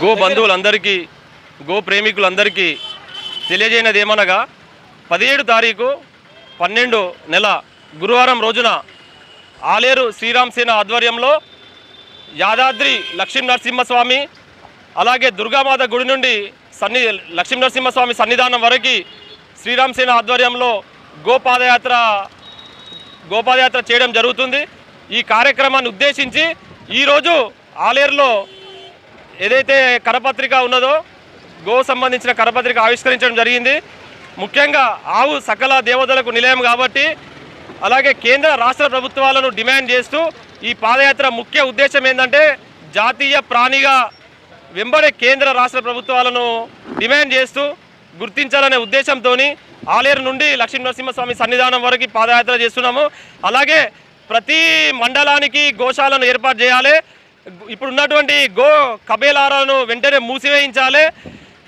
Go బంధువులందరికీ go ప్రేమికులందరికీ తెలియజేయనది ఏమనగా పదిహేడు తారీఖు పన్నెండు నెల గురువారం రోజున ఆలేరు శ్రీరామ్ సేన ఆధ్వర్యంలో యాదాద్రి లక్ష్మీ నరసింహస్వామి అలాగే దుర్గామాత గుడి నుండి సన్ని లక్ష్మీ నరసింహస్వామి సన్నిధానం వరకు శ్రీరామ్ సేన ఆధ్వర్యంలో గోపాదయాత్ర గోపాదయాత్ర చేయడం జరుగుతుంది. ఈ కార్యక్రమాన్ని ఉద్దేశించి ఈరోజు ఆలేరులో ఏదైతే కరపత్రిక ఉన్నదో గో సంబంధించిన కరపత్రిక ఆవిష్కరించడం జరిగింది. ముఖ్యంగా ఆవు సకల దేవతలకు నిలయం కాబట్టి అలాగే కేంద్ర రాష్ట్ర ప్రభుత్వాలను డిమాండ్ చేస్తూ ఈ పాదయాత్ర ముఖ్య ఉద్దేశం ఏంటంటే జాతీయ ప్రాణిగా వెంబడే కేంద్ర రాష్ట్ర ప్రభుత్వాలను డిమాండ్ చేస్తూ గుర్తించాలనే ఉద్దేశంతో ఆలేరు నుండి లక్ష్మీ నరసింహస్వామి సన్నిధానం వరకు పాదయాత్ర చేస్తున్నాము. అలాగే ప్రతి మండలానికి గోశాలను ఏర్పాటు చేయాలి. ఇప్పుడు ఉన్నటువంటి గో కబేలారాను వెంటనే మూసివేయించాలి.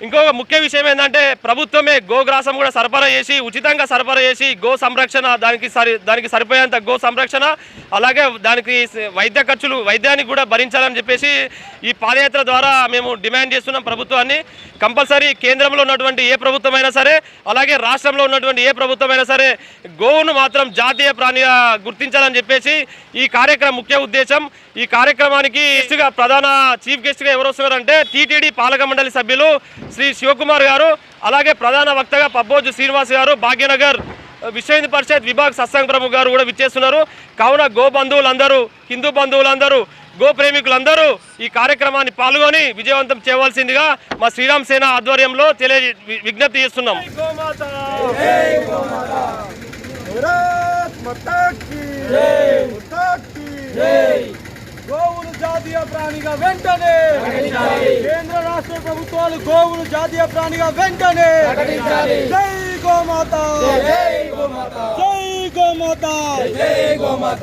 ఇంకొక ముఖ్య విషయం ఏంటంటే ప్రభుత్వమే గోగ్రాసం కూడా సరఫరా చేసి ఉచితంగా సరఫరా చేసి గో సంరక్షణ దానికి సరి దానికి సరిపోయేంత గో సంరక్షణ అలాగే దానికి వైద్య ఖర్చులు వైద్యానికి కూడా భరించాలని చెప్పేసి ఈ పాదయాత్ర ద్వారా మేము డిమాండ్ చేస్తున్నాం ప్రభుత్వాన్ని. కంపల్సరీ కేంద్రంలో ఉన్నటువంటి ఏ ప్రభుత్వమైనా సరే అలాగే రాష్ట్రంలో ఉన్నటువంటి ఏ ప్రభుత్వమైనా సరే గోవును మాత్రం జాతీయ ప్రాణిగా గుర్తించాలని చెప్పేసి ఈ కార్యక్రమం ముఖ్య ఉద్దేశం. ఈ కార్యక్రమానికి గెస్ట్గా ప్రధాన చీఫ్ గెస్ట్గా ఎవరు వస్తున్నారంటే టీటీడీ పాలక మండలి సభ్యులు శ్రీ శివకుమార్ గారు అలాగే ప్రధాన వక్తగా పబ్బోజు శ్రీనివాస్ గారు భాగ్యనగర్ విశ్వ హిందూ పరిషత్ విభాగ్ సత్సంగ ప్రముఖ్ గారు కూడా విచ్చేస్తున్నారు. కావున గో బంధువులందరూ హిందూ బంధువులందరూ గో ప్రేమికులందరూ ఈ కార్యక్రమాన్ని పాల్గొని విజయవంతం చేయవలసిందిగా మా శ్రీరామ్ సేన ఆధ్వర్యంలో తెలియ విజ్ఞప్తి చేస్తున్నాం. గోవులు జాతీయ ప్రాణిగా వెంటనే! కేంద్ర రాష్ట్ర ప్రభుత్వాలు గోవులు జాతీయ ప్రాణిగా వెంటనే! జై గోమాత. జై గోమాత! జై గోమాత.